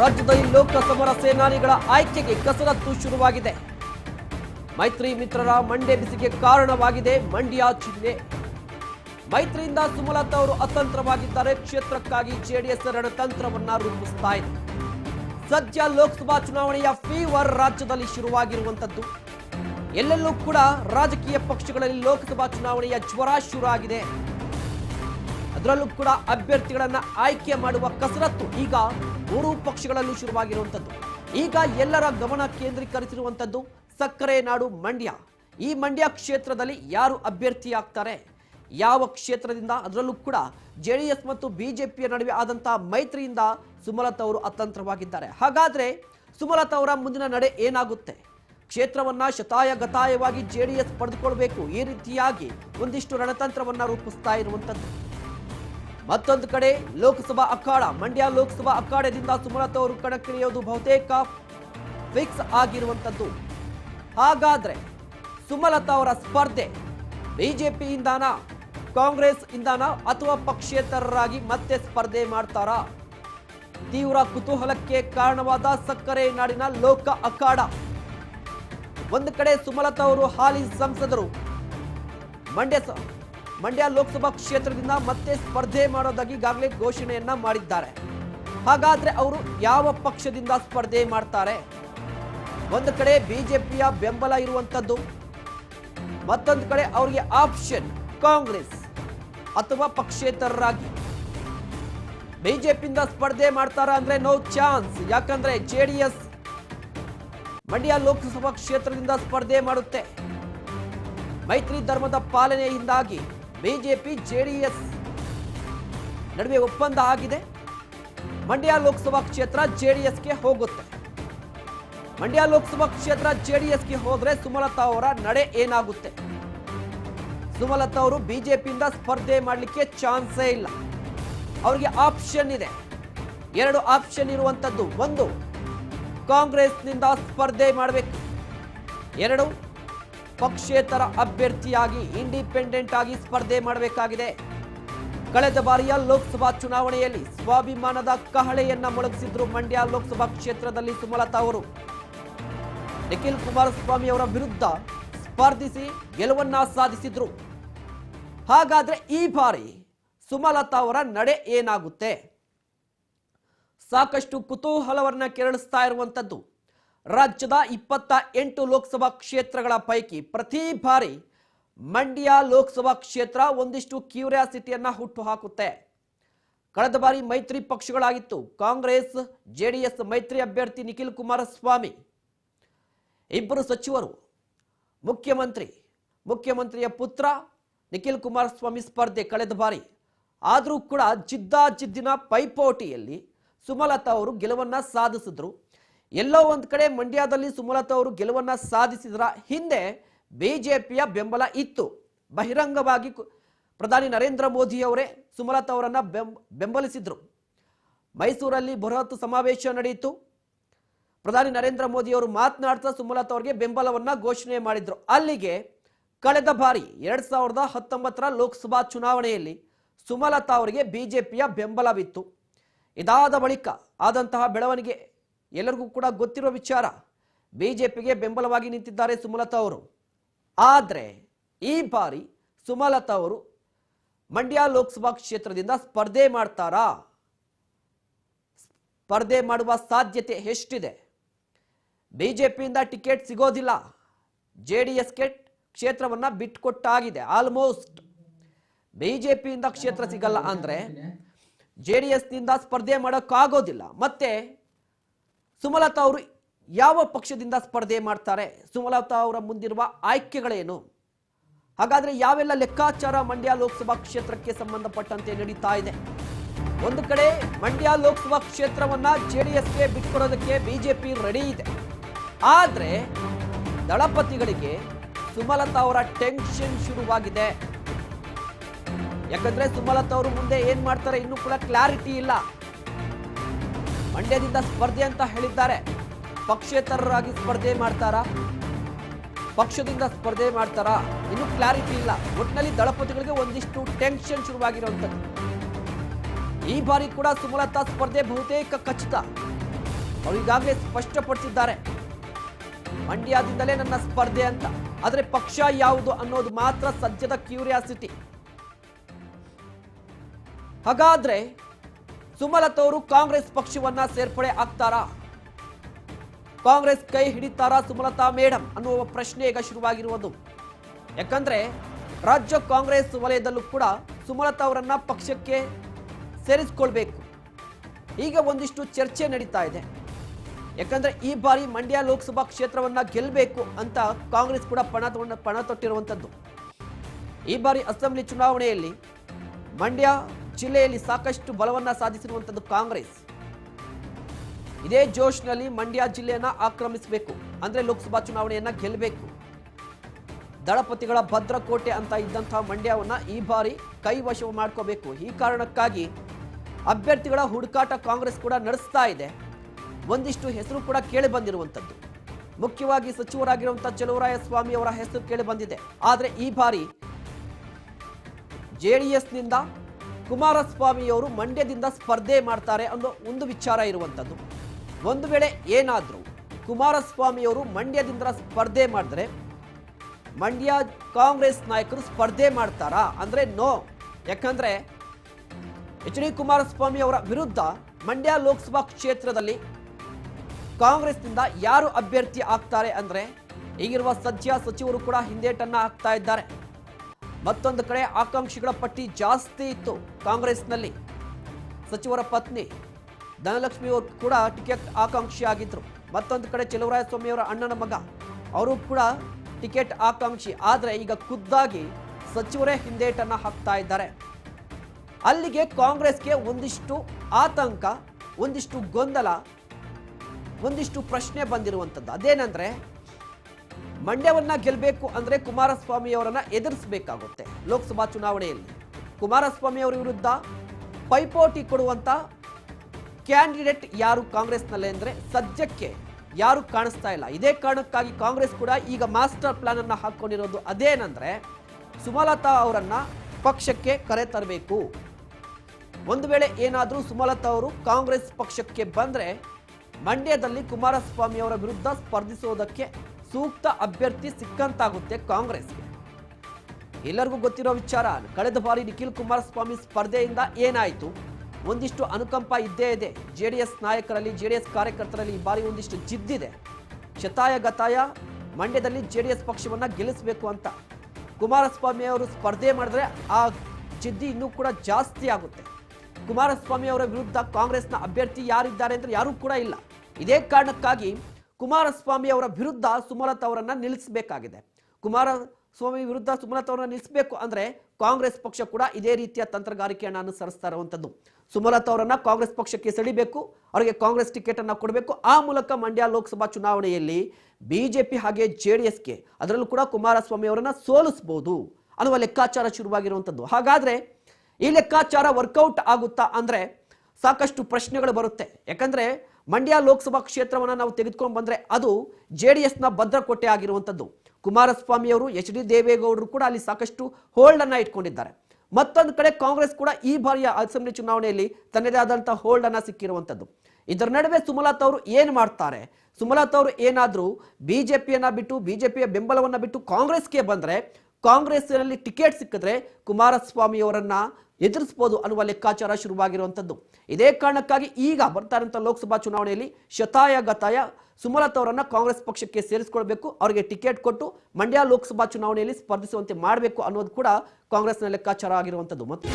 ರಾಜ್ಯದಲ್ಲಿ ಲೋಕಸಭರ ಸೇನಾನಿಗಳ ಆಯ್ಕೆಗೆ ಕಸರತ್ತು ಶುರುವಾಗಿದೆ. ಮೈತ್ರಿ ಮಿತ್ರರ ಮಂಡ್ಯ ಬಿಸಿಗೆ ಕಾರಣವಾಗಿದೆ ಮಂಡ್ಯ ಚಿಹ್ನೆ ಮೈತ್ರಿಯಿಂದ ಸುಮಲತಾ ಅವರು ಅತಂತ್ರವಾಗಿದ್ದಾರೆ, ಕ್ಷೇತ್ರಕ್ಕಾಗಿ ಜೆಡಿಎಸ್ ರಣತಂತ್ರವನ್ನ ರೂಪಿಸ್ತಾ ಇದೆ. ಸದ್ಯ ಲೋಕಸಭಾ ಚುನಾವಣೆಯ ಫೀವರ್ ರಾಜ್ಯದಲ್ಲಿ ಶುರುವಾಗಿರುವಂತದ್ದು. ಎಲ್ಲೆಲ್ಲೂ ಕೂಡ ರಾಜಕೀಯ ಪಕ್ಷಗಳಲ್ಲಿ ಲೋಕಸಭಾ ಚುನಾವಣೆಯ ಜ್ವರ ಶುರು ಅದರಲ್ಲೂ ಕೂಡ ಅಭ್ಯರ್ಥಿಗಳನ್ನ ಆಯ್ಕೆ ಮಾಡುವ ಕಸರತ್ತು ಈಗ ಮೂರು ಪಕ್ಷಗಳಲ್ಲೂ ಶುರುವಾಗಿರುವಂಥದ್ದು ಈಗ ಎಲ್ಲರ ಗಮನ ಕೇಂದ್ರೀಕರಿಸಿರುವಂಥದ್ದು ಸಕ್ಕರೆ ನಾಡು ಮಂಡ್ಯ. ಈ ಮಂಡ್ಯ ಕ್ಷೇತ್ರದಲ್ಲಿ ಯಾರು ಅಭ್ಯರ್ಥಿ ಆಗ್ತಾರೆ ಯಾವ ಕ್ಷೇತ್ರದಿಂದ? ಅದರಲ್ಲೂ ಕೂಡ ಜೆ ಡಿ ಎಸ್ ಮತ್ತು ಬಿಜೆಪಿಯ ನಡುವೆ ಆದಂತಹ ಮೈತ್ರಿಯಿಂದ ಸುಮಲತಾ ಅವರು ಅತಂತ್ರವಾಗಿದ್ದಾರೆ. ಹಾಗಾದ್ರೆ ಸುಮಲತಾ ಅವರ ಮುಂದಿನ ನಡೆ ಏನಾಗುತ್ತೆ? ಕ್ಷೇತ್ರವನ್ನ ಶತಾಯ ಗತಾಯವಾಗಿ ಜೆ ಡಿ ಎಸ್ ಪಡೆದುಕೊಳ್ಬೇಕು. ಈ ರೀತಿಯಾಗಿ ಒಂದಿಷ್ಟು ರಣತಂತ್ರವನ್ನ ರೂಪಿಸ್ತಾ ಇರುವಂಥದ್ದು ಮತ್ತೊಂದು ಕಡೆ ಲೋಕಸಭಾ ಅಖಾಡ, ಮಂಡ್ಯ ಲೋಕಸಭಾ ಅಖಾಡದಿಂದ ಸುಮಲತಾ ಅವರು ಕಣಕ್ಕಿಳಿಯೋದು ಬಹುತೇಕ ಫಿಕ್ಸ್ ಆಗಿರುವಂಥದ್ದು ಹಾಗಾದ್ರೆ ಸುಮಲತಾ ಅವರ ಸ್ಪರ್ಧೆ ಬಿಜೆಪಿಯಿಂದಾನ, ಕಾಂಗ್ರೆಸ್ ಇಂದಾನ ಅಥವಾ ಪಕ್ಷೇತರರಾಗಿ ಮತ್ತೆ ಸ್ಪರ್ಧೆ ಮಾಡ್ತಾರಾ? ತೀವ್ರ ಕುತೂಹಲಕ್ಕೆ ಕಾರಣವಾದ ಸಕ್ಕರೆ ನಾಡಿನ ಲೋಕ ಅಖಾಡ. ಒಂದು ಕಡೆ ಸುಮಲತಾ ಅವರು ಹಾಲಿ ಸಂಸದರು, ಮಂಡ್ಯ ಮಂಡ್ಯ ಲೋಕಸಭಾ ಕ್ಷೇತ್ರದಿಂದ ಮತ್ತೆ ಸ್ಪರ್ಧೆ ಮಾಡೋದಾಗಿ ಈಗಾಗಲೇ ಘೋಷಣೆಯನ್ನ ಮಾಡಿದ್ದಾರೆ. ಹಾಗಾದ್ರೆ ಅವರು ಯಾವ ಪಕ್ಷದಿಂದ ಸ್ಪರ್ಧೆ ಮಾಡ್ತಾರೆ? ಒಂದು ಕಡೆ ಬಿಜೆಪಿಯ ಬೆಂಬಲ ಇರುವಂತದ್ದು, ಮತ್ತೊಂದು ಕಡೆ ಅವರಿಗೆ ಆಪ್ಷನ್ ಕಾಂಗ್ರೆಸ್ ಅಥವಾ ಪಕ್ಷೇತರರಾಗಿ. ಬಿಜೆಪಿಯಿಂದ ಸ್ಪರ್ಧೆ ಮಾಡ್ತಾರ ಅಂದ್ರೆ ನೋ ಚಾನ್ಸ್ ಯಾಕಂದ್ರೆ ಜೆಡಿಎಸ್ ಮಂಡ್ಯ ಲೋಕಸಭಾ ಕ್ಷೇತ್ರದಿಂದ ಸ್ಪರ್ಧೆ ಮಾಡುತ್ತೆ. ಮೈತ್ರಿ ಧರ್ಮದ ಪಾಲನೆಯಿಂದಾಗಿ ಬಿಜೆಪಿ, ಜೆಡಿಎಸ್ ನಡುವೆ ಒಪ್ಪಂದ ಆಗಿದೆ. ಮಂಡ್ಯ ಲೋಕಸಭಾ ಕ್ಷೇತ್ರ ಜೆಡಿಎಸ್ಗೆ ಹೋಗುತ್ತೆ. ಮಂಡ್ಯ ಲೋಕಸಭಾ ಕ್ಷೇತ್ರ ಜೆಡಿಎಸ್ಗೆ ಹೋದರೆ ಸುಮಲತಾ ಅವರ ನಡೆ ಏನಾಗುತ್ತೆ? ಸುಮಲತಾ ಅವರು ಬಿಜೆಪಿಯಿಂದ ಸ್ಪರ್ಧೆ ಮಾಡಲಿಕ್ಕೆ ಚಾನ್ಸೇ ಇಲ್ಲ. ಅವರಿಗೆ ಆಪ್ಷನ್ ಇದೆ. ಎರಡು ಆಪ್ಷನ್ ಇರುವಂತದ್ದು. ಒಂದು, ಕಾಂಗ್ರೆಸ್ನಿಂದ ಸ್ಪರ್ಧೆ ಮಾಡಬೇಕು. ಎರಡು ಪಕ್ಷೇತರ ಅಭ್ಯರ್ಥಿಯಾಗಿ ಇಂಡಿಪೆಂಡೆಂಟ್ ಆಗಿ ಸ್ಪರ್ಧೆ ಮಾಡಬೇಕಾಗಿದೆ. ಕಳೆದ ಬಾರಿಯ ಲೋಕಸಭಾ ಚುನಾವಣೆಯಲ್ಲಿ ಸ್ವಾಭಿಮಾನದ ಕಹಳೆಯನ್ನ ಮೊಳಗಿಸಿದ್ರು ಮಂಡ್ಯ ಲೋಕಸಭಾ ಕ್ಷೇತ್ರದಲ್ಲಿ ಸುಮಲತಾ ಅವರು. ನಿಖಿಲ್ ಕುಮಾರಸ್ವಾಮಿ ಅವರ ವಿರುದ್ಧ ಸ್ಪರ್ಧಿಸಿ ಗೆಲುವನ್ನ ಸಾಧಿಸಿದ್ರು. ಹಾಗಾದ್ರೆ ಈ ಬಾರಿ ಸುಮಲತಾ ಅವರ ನಡೆ ಏನಾಗುತ್ತೆ? ಸಾಕಷ್ಟು ಕುತೂಹಲವನ್ನ ಕೆರಳಿಸ್ತಾ ಇರುವಂತದ್ದು ರಾಜ್ಯದ ಇಪ್ಪತ್ತ ಎಂಟು ಲೋಕಸಭಾ ಕ್ಷೇತ್ರಗಳ ಪೈಕಿ ಪ್ರತಿ ಬಾರಿ ಮಂಡ್ಯ ಲೋಕಸಭಾ ಕ್ಷೇತ್ರ ಒಂದಿಷ್ಟು ಕ್ಯೂರಿಯಾಸಿಟಿಯನ್ನು ಹುಟ್ಟು ಹಾಕುತ್ತೆ ಕಳೆದ ಬಾರಿ ಮೈತ್ರಿ ಪಕ್ಷಗಳಾಗಿತ್ತು. ಕಾಂಗ್ರೆಸ್, ಜೆಡಿಎಸ್, ಮೈತ್ರಿ ಅಭ್ಯರ್ಥಿ ನಿಖಿಲ್ ಕುಮಾರಸ್ವಾಮಿ. ಇಬ್ಬರು ಸಚಿವರು, ಮುಖ್ಯಮಂತ್ರಿ, ಮುಖ್ಯಮಂತ್ರಿಯ ಪುತ್ರ ನಿಖಿಲ್ ಕುಮಾರಸ್ವಾಮಿ ಸ್ಪರ್ಧೆ ಕಳೆದ ಬಾರಿ. ಆದರೂ ಕೂಡ ಜಿದ್ದಾಜಿದ್ದಿನ ಪೈಪೋಟಿಯಲ್ಲಿ ಸುಮಲತಾ ಅವರು ಗೆಲುವನ್ನ ಸಾಧಿಸಿದ್ರು. ಎಲ್ಲೋ ಒಂದು ಕಡೆ ಮಂಡ್ಯದಲ್ಲಿ ಸುಮಲತಾ ಅವರು ಗೆಲುವನ್ನ ಸಾಧಿಸಿದರ ಹಿಂದೆ ಬಿಜೆಪಿಯ ಬೆಂಬಲ ಇತ್ತು. ಬಹಿರಂಗವಾಗಿ ಪ್ರಧಾನಿ ನರೇಂದ್ರ ಮೋದಿ ಅವರೇ ಸುಮಲತಾ ಅವರನ್ನು ಬೆಂಬ ಬೆಂಬಲಿಸಿದ್ರು. ಮೈಸೂರಲ್ಲಿ ಬೃಹತ್ ಸಮಾವೇಶ ನಡೆಯಿತು. ಪ್ರಧಾನಿ ನರೇಂದ್ರ ಮೋದಿ ಅವರು ಮಾತನಾಡ್ತಾ ಸುಮಲತಾ ಅವರಿಗೆ ಬೆಂಬಲವನ್ನ ಘೋಷಣೆ ಮಾಡಿದ್ರು. ಅಲ್ಲಿಗೆ ಕಳೆದ ಬಾರಿ ಎರಡ್ ಸಾವಿರದ ಹತ್ತೊಂಬತ್ತರ ಲೋಕಸಭಾ ಚುನಾವಣೆಯಲ್ಲಿ ಸುಮಲತಾ ಅವರಿಗೆ ಬಿಜೆಪಿಯ ಬೆಂಬಲವಿತ್ತು. ಇದಾದ ಬಳಿಕ ಆದಂತಹ ಬೆಳವಣಿಗೆ ಎಲ್ಲರಿಗೂ ಕೂಡ ಗೊತ್ತಿರುವ ವಿಚಾರ. ಬಿಜೆಪಿಗೆ ಬೆಂಬಲವಾಗಿ ನಿಂತಿದ್ದಾರೆ ಸುಮಲತಾ ಅವರು. ಆದರೆ ಈ ಬಾರಿ ಸುಮಲತಾ ಅವರು ಮಂಡ್ಯ ಲೋಕಸಭಾ ಕ್ಷೇತ್ರದಿಂದ ಸ್ಪರ್ಧೆ ಮಾಡ್ತಾರಾ? ಸ್ಪರ್ಧೆ ಮಾಡುವ ಸಾಧ್ಯತೆ ಎಷ್ಟಿದೆ? ಬಿಜೆಪಿಯಿಂದ ಟಿಕೆಟ್ ಸಿಗೋದಿಲ್ಲ. ಜೆ ಡಿ ಎಸ್ಗೆ ಕ್ಷೇತ್ರವನ್ನ ಬಿಟ್ಕೊಟ್ಟಾಗಿದೆ ಆಲ್ಮೋಸ್ಟ್. ಬಿಜೆಪಿಯಿಂದ ಕ್ಷೇತ್ರ ಸಿಗಲ್ಲ ಅಂದ್ರೆ ಜೆ ಡಿ ಎಸ್ನಿಂದ ಸ್ಪರ್ಧೆ ಮಾಡೋಕ್ಕಾಗೋದಿಲ್ಲ. ಮತ್ತೆ ಸುಮಲತಾ ಅವರು ಯಾವ ಪಕ್ಷದಿಂದ ಸ್ಪರ್ಧೆ ಮಾಡ್ತಾರೆ? ಸುಮಲತಾ ಅವರ ಮುಂದಿರುವ ಆಯ್ಕೆಗಳೇನು? ಹಾಗಾದ್ರೆ ಯಾವೆಲ್ಲ ಲೆಕ್ಕಾಚಾರ ಮಂಡ್ಯ ಲೋಕಸಭಾ ಕ್ಷೇತ್ರಕ್ಕೆ ಸಂಬಂಧಪಟ್ಟಂತೆ ನಡೀತಾ ಇದೆ? ಒಂದು ಕಡೆ ಮಂಡ್ಯ ಲೋಕಸಭಾ ಕ್ಷೇತ್ರವನ್ನ ಜೆಡಿಎಸ್ಗೆ ಬಿಟ್ಕೊಡೋದಕ್ಕೆ ಬಿಜೆಪಿ ರೆಡಿ ಇದೆ. ಆದ್ರೆ ದಳಪತಿಗಳಿಗೆ ಸುಮಲತಾ ಅವರ ಟೆನ್ಷನ್ ಶುರುವಾಗಿದೆ. ಯಾಕಂದ್ರೆ ಸುಮಲತಾ ಅವರು ಮುಂದೆ ಏನ್ ಮಾಡ್ತಾರೆ ಇನ್ನೂ ಕೂಡ ಕ್ಲಾರಿಟಿ ಇಲ್ಲ. ಮಂಡ್ಯದಿಂದ ಸ್ಪರ್ಧೆ ಅಂತ ಹೇಳಿದ್ದಾರೆ. ಪಕ್ಷೇತರರಾಗಿ ಸ್ಪರ್ಧೆ ಮಾಡ್ತಾರಾ? ಪಕ್ಷದಿಂದ ಸ್ಪರ್ಧೆ ಮಾಡ್ತಾರಾ? ಇನ್ನು ಕ್ಲಾರಿಟಿ ಇಲ್ಲ. ಒಟ್ಟಿನಲ್ಲಿ ದಳಪತಿಗಳಿಗೆ ಒಂದಿಷ್ಟು ಟೆನ್ಷನ್ ಶುರುವಾಗಿರುವಂಥದ್ದು ಈ ಬಾರಿ ಕೂಡ ಸುಮಲತಾ ಸ್ಪರ್ಧೆ ಬಹುತೇಕ ಖಚಿತ. ಅವರು ಈಗಾಗಲೇ ಸ್ಪಷ್ಟಪಡಿಸಿದ್ದಾರೆ. ಮಂಡ್ಯದಿಂದಲೇ ನನ್ನ ಸ್ಪರ್ಧೆ ಅಂತ. ಆದರೆ ಪಕ್ಷ ಯಾವುದು ಅನ್ನೋದು ಮಾತ್ರ ಸದ್ಯದ ಕ್ಯೂರಿಯಾಸಿಟಿ ಹಾಗಾದ್ರೆ ಸುಮಲತಾ ಅವರು ಕಾಂಗ್ರೆಸ್ ಪಕ್ಷವನ್ನ ಸೇರ್ಪಡೆ ಆಗ್ತಾರಾ? ಕಾಂಗ್ರೆಸ್ ಕೈ ಹಿಡಿತಾರಾ ಸುಮಲತಾ ಮೇಡಮ್ ಅನ್ನುವ ಪ್ರಶ್ನೆ ಈಗ ಶುರುವಾಗಿರುವುದು. ಯಾಕಂದ್ರೆ ರಾಜ್ಯ ಕಾಂಗ್ರೆಸ್ ವಲಯದಲ್ಲೂ ಕೂಡ ಸುಮಲತಾ ಅವರನ್ನ ಪಕ್ಷಕ್ಕೆ ಸೇರಿಸಿಕೊಳ್ಬೇಕು. ಈಗ ಒಂದಿಷ್ಟು ಚರ್ಚೆ ನಡೀತಾ ಇದೆ. ಯಾಕಂದ್ರೆ ಈ ಬಾರಿ ಮಂಡ್ಯ ಲೋಕಸಭಾ ಕ್ಷೇತ್ರವನ್ನ ಗೆಲ್ಲಬೇಕು ಅಂತ ಕಾಂಗ್ರೆಸ್ ಕೂಡ ಪಣ ಪಣ ತೊಟ್ಟಿರುವಂಥದ್ದು ಈ ಬಾರಿ ಅಸೆಂಬ್ಲಿ ಚುನಾವಣೆಯಲ್ಲಿ ಮಂಡ್ಯ ಜಿಲ್ಲೆಯಲ್ಲಿ ಸಾಕಷ್ಟು ಬಲವನ್ನ ಸಾಧಿಸಿರುವಂಥದ್ದು ಕಾಂಗ್ರೆಸ್. ಇದೇ ಜೋಶ್ನಲ್ಲಿ ಮಂಡ್ಯ ಜಿಲ್ಲೆಯನ್ನ ಆಕ್ರಮಿಸಬೇಕು, ಅಂದ್ರೆ ಲೋಕಸಭಾ ಚುನಾವಣೆಯನ್ನ ಗೆಲ್ಲಬೇಕು ದಳಪತಿಗಳ ಭದ್ರಕೋಟೆ ಅಂತ ಇದ್ದಂತಹ ಮಂಡ್ಯವನ್ನ ಈ ಬಾರಿ ಕೈವಶ ಮಾಡ್ಕೋಬೇಕು. ಈ ಕಾರಣಕ್ಕಾಗಿ ಅಭ್ಯರ್ಥಿಗಳ ಹುಡುಕಾಟ ಕಾಂಗ್ರೆಸ್ ಕೂಡ ನಡೆಸ್ತಾ ಇದೆ. ಒಂದಿಷ್ಟು ಹೆಸರು ಕೂಡ ಕೇಳಿ ಬಂದಿರುವಂಥದ್ದು ಮುಖ್ಯವಾಗಿ ಸಚಿವರಾಗಿರುವಂತಹ ಚಲುವರಾಯ ಸ್ವಾಮಿ ಅವರ ಹೆಸರು ಕೇಳಿ ಬಂದಿದೆ. ಆದರೆ ಈ ಬಾರಿ ಜೆಡಿಎಸ್ನಿಂದ ಕುಮಾರಸ್ವಾಮಿಯವರು ಮಂಡ್ಯದಿಂದ ಸ್ಪರ್ಧೆ ಮಾಡ್ತಾರೆ ಅನ್ನೋ ಒಂದು ವಿಚಾರ ಇರುವಂಥದ್ದು. ಒಂದು ವೇಳೆ ಏನಾದರೂ ಕುಮಾರಸ್ವಾಮಿಯವರು ಮಂಡ್ಯದಿಂದ ಸ್ಪರ್ಧೆ ಮಾಡಿದ್ರೆ, ಮಂಡ್ಯ ಕಾಂಗ್ರೆಸ್ ನಾಯಕರು ಸ್ಪರ್ಧೆ ಮಾಡ್ತಾರಾ? ಅಂದರೆ ನೋ ಯಾಕಂದರೆ ಎಚ್ ಡಿ ಕುಮಾರಸ್ವಾಮಿ ಅವರ ವಿರುದ್ಧ ಮಂಡ್ಯ ಲೋಕಸಭಾ ಕ್ಷೇತ್ರದಲ್ಲಿ ಕಾಂಗ್ರೆಸ್ನಿಂದ ಯಾರು ಅಭ್ಯರ್ಥಿ ಆಗ್ತಾರೆ ಅಂದರೆ, ಈಗಿರುವ ಸದ್ಯ ಸಚಿವರು ಕೂಡ ಹಿಂದೇಟನ್ನು ಹಾಕ್ತಾ ಇದ್ದಾರೆ. ಮತ್ತೊಂದು ಕಡೆ ಆಕಾಂಕ್ಷಿಗಳ ಪಟ್ಟಿ ಜಾಸ್ತಿ ಇತ್ತು ಕಾಂಗ್ರೆಸ್ನಲ್ಲಿ. ಸಚಿವರ ಪತ್ನಿ ಧನಲಕ್ಷ್ಮಿ ಅವರು ಕೂಡ ಟಿಕೆಟ್ ಆಕಾಂಕ್ಷಿ ಆಗಿದ್ದರು ಮತ್ತೊಂದು ಕಡೆ ಚೆಲುವರಾಯಸ್ವಾಮಿ ಅವರ ಅಣ್ಣನ ಮಗ, ಅವರು ಕೂಡ ಟಿಕೆಟ್ ಆಕಾಂಕ್ಷಿ. ಆದರೆ ಈಗ ಖುದ್ದಾಗಿ ಸಚಿವರೇ ಹಿಂದೇಟನ್ನು ಹಾಕ್ತಾ ಇದ್ದಾರೆ. ಅಲ್ಲಿಗೆ ಕಾಂಗ್ರೆಸ್ಗೆ ಒಂದಿಷ್ಟು ಆತಂಕ, ಒಂದಿಷ್ಟು ಗೊಂದಲ, ಒಂದಿಷ್ಟು ಪ್ರಶ್ನೆ ಬಂದಿರುವಂಥದ್ದು ಅದೇನಂದ್ರೆ ಮಂಡ್ಯವನ್ನ ಗೆಲ್ಲಬೇಕು ಅಂದ್ರೆ ಕುಮಾರಸ್ವಾಮಿ ಅವರನ್ನ ಎದುರಿಸಬೇಕಾಗುತ್ತೆ ಲೋಕಸಭಾ ಚುನಾವಣೆಯಲ್ಲಿ. ಕುಮಾರಸ್ವಾಮಿ ಅವರ ವಿರುದ್ಧ ಪೈಪೋಟಿ ಕೊಡುವಂತ ಕ್ಯಾಂಡಿಡೇಟ್ ಯಾರು ಕಾಂಗ್ರೆಸ್ನಲ್ಲಿ ಅಂದ್ರೆ ಸದ್ಯಕ್ಕೆ ಯಾರು ಕಾಣಿಸ್ತಾ ಇಲ್ಲ. ಇದೇ ಕಾರಣಕ್ಕಾಗಿ ಕಾಂಗ್ರೆಸ್ ಕೂಡ ಈಗ ಮಾಸ್ಟರ್ ಪ್ಲಾನ್ ಅನ್ನ ಹಾಕೊಂಡಿರೋದು ಅದೇನಂದ್ರೆ ಸುಮಲತಾ ಅವರನ್ನ ಪಕ್ಷಕ್ಕೆ ಕರೆ ತರಬೇಕು. ಒಂದು ವೇಳೆ ಏನಾದರೂ ಸುಮಲತಾ ಅವರು ಕಾಂಗ್ರೆಸ್ ಪಕ್ಷಕ್ಕೆ ಬಂದ್ರೆ ಮಂಡ್ಯದಲ್ಲಿ ಕುಮಾರಸ್ವಾಮಿ ಅವರ ವಿರುದ್ಧ ಸ್ಪರ್ಧಿಸೋದಕ್ಕೆ ಸೂಕ್ತ ಅಭ್ಯರ್ಥಿ ಸಿಕ್ಕಂತಾಗುತ್ತೆ ಕಾಂಗ್ರೆಸ್ಗೆ. ಎಲ್ಲರಿಗೂ ಗೊತ್ತಿರೋ ವಿಚಾರ, ಕಳೆದ ಬಾರಿ ನಿಖಿಲ್ ಕುಮಾರಸ್ವಾಮಿ ಸ್ಪರ್ಧೆಯಿಂದ ಏನಾಯಿತು? ಒಂದಿಷ್ಟು ಅನುಕಂಪ ಇದ್ದೇ ಇದೆ. ಜೆ ಡಿ ಎಸ್ ನಾಯಕರಲ್ಲಿ ಜೆ ಡಿ ಎಸ್ ಕಾರ್ಯಕರ್ತರಲ್ಲಿ ಈ ಬಾರಿ ಒಂದಿಷ್ಟು ಜಿದ್ದಿದೆ. ಶತಾಯ ಗತಾಯ, ಮಂಡ್ಯದಲ್ಲಿ ಜೆ ಡಿ ಎಸ್ ಪಕ್ಷವನ್ನು ಗೆಲ್ಲಿಸಬೇಕು ಅಂತ. ಕುಮಾರಸ್ವಾಮಿ ಅವರು ಸ್ಪರ್ಧೆ ಮಾಡಿದ್ರೆ ಆ ಜಿದ್ದಿ ಇನ್ನೂ ಕೂಡ ಜಾಸ್ತಿ ಆಗುತ್ತೆ. ಕುಮಾರಸ್ವಾಮಿ ಅವರ ವಿರುದ್ಧ ಕಾಂಗ್ರೆಸ್ನ ಅಭ್ಯರ್ಥಿ ಯಾರಿದ್ದಾರೆ ಅಂದರೆ ಯಾರೂ ಕೂಡ ಇಲ್ಲ. ಇದೇ ಕಾರಣಕ್ಕಾಗಿ ಕುಮಾರಸ್ವಾಮಿ ಅವರ ವಿರುದ್ಧ ಸುಮಲತಾ ಅವರನ್ನು ನಿಲ್ಲಿಸಬೇಕಾಗಿದೆ. ಕುಮಾರಸ್ವಾಮಿ ವಿರುದ್ಧ ಸುಮಲತಾ ಅವರನ್ನು ನಿಲ್ಲಿಸಬೇಕು ಅಂದರೆ ಕಾಂಗ್ರೆಸ್ ಪಕ್ಷ ಕೂಡ ಇದೇ ರೀತಿಯ ತಂತ್ರಗಾರಿಕೆಯನ್ನು ಅನುಸರಿಸ್ತಾ ಇರುವಂಥದ್ದು ಸುಮಲತಾ ಅವರನ್ನು ಕಾಂಗ್ರೆಸ್ ಪಕ್ಷಕ್ಕೆ ಸೆಳಿಬೇಕು, ಅವರಿಗೆ ಕಾಂಗ್ರೆಸ್ ಟಿಕೆಟನ್ನು ಕೊಡಬೇಕು. ಆ ಮೂಲಕ ಮಂಡ್ಯ ಲೋಕಸಭಾ ಚುನಾವಣೆಯಲ್ಲಿ ಬಿ ಜೆ ಪಿ ಹಾಗೆ ಜೆ ಡಿ ಎಸ್ಗೆ ಅದರಲ್ಲೂ ಕೂಡ ಕುಮಾರಸ್ವಾಮಿ ಅವರನ್ನು ಸೋಲಿಸ್ಬೋದು ಅನ್ನುವ ಲೆಕ್ಕಾಚಾರ ಶುರುವಾಗಿರುವಂಥದ್ದು ಹಾಗಾದರೆ ಈ ಲೆಕ್ಕಾಚಾರ ವರ್ಕೌಟ್ ಆಗುತ್ತಾ ಅಂದರೆ ಸಾಕಷ್ಟು ಪ್ರಶ್ನೆಗಳು ಬರುತ್ತೆ. ಯಾಕಂದ್ರೆ ಮಂಡ್ಯ ಲೋಕಸಭಾ ಕ್ಷೇತ್ರವನ್ನು ನಾವು ತೆಗೆದುಕೊಂಡು ಬಂದರೆ ಅದು ಜೆ ಡಿ ಎಸ್ನ ಭದ್ರಕೋಟೆ ಆಗಿರುವಂಥದ್ದು ಕುಮಾರಸ್ವಾಮಿ ಅವರು ಎಚ್ ಡಿ ದೇವೇಗೌಡರು ಕೂಡ ಅಲ್ಲಿ ಸಾಕಷ್ಟು ಹೋಲ್ಡ್ ಅನ್ನ ಇಟ್ಕೊಂಡಿದ್ದಾರೆ. ಮತ್ತೊಂದು ಕಡೆ ಕಾಂಗ್ರೆಸ್ ಕೂಡ ಈ ಬಾರಿಯ ಅಸೆಂಬ್ಲಿ ಚುನಾವಣೆಯಲ್ಲಿ ತನ್ನದೇ ಆದಂಥ ಹೋಲ್ಡ್ ಅನ್ನ ಸಿಕ್ಕಿರುವಂಥದ್ದು ಇದರ ನಡುವೆ ಸುಮಲತಾ ಅವರು ಏನು ಮಾಡ್ತಾರೆ? ಸುಮಲತಾ ಅವರು ಏನಾದರೂ ಪಿಯನ್ನು ಬಿಟ್ಟು, ಬಿಜೆಪಿಯ ಬೆಂಬಲವನ್ನ ಬಿಟ್ಟು ಕಾಂಗ್ರೆಸ್ಗೆ ಬಂದ್ರೆ ಕಾಂಗ್ರೆಸ್ನಲ್ಲಿ ಟಿಕೆಟ್ ಸಿಕ್ಕಿದ್ರೆ ಕುಮಾರಸ್ವಾಮಿ ಅವರನ್ನ ಎದುರಿಸಬಹುದು ಅನ್ನುವ ಲೆಕ್ಕಾಚಾರ ಶುರುವಾಗಿರುವಂಥದ್ದು. ಇದೇ ಕಾರಣಕ್ಕಾಗಿ ಈಗ ಬರ್ತಾ ಇರುವಂಥ ಲೋಕಸಭಾ ಚುನಾವಣೆಯಲ್ಲಿ ಶತಾಯ ಗತಾಯ ಸುಮಲತಾ ಅವರನ್ನ ಕಾಂಗ್ರೆಸ್ ಪಕ್ಷಕ್ಕೆ ಸೇರಿಸಿಕೊಳ್ಬೇಕು, ಅವರಿಗೆ ಟಿಕೆಟ್ ಕೊಟ್ಟು ಮಂಡ್ಯ ಲೋಕಸಭಾ ಚುನಾವಣೆಯಲ್ಲಿ ಸ್ಪರ್ಧಿಸುವಂತೆ ಮಾಡಬೇಕು ಅನ್ನೋದು ಕೂಡ ಕಾಂಗ್ರೆಸ್ನ ಲೆಕ್ಕಾಚಾರ ಆಗಿರುವಂಥದ್ದು. ಮತ್ತು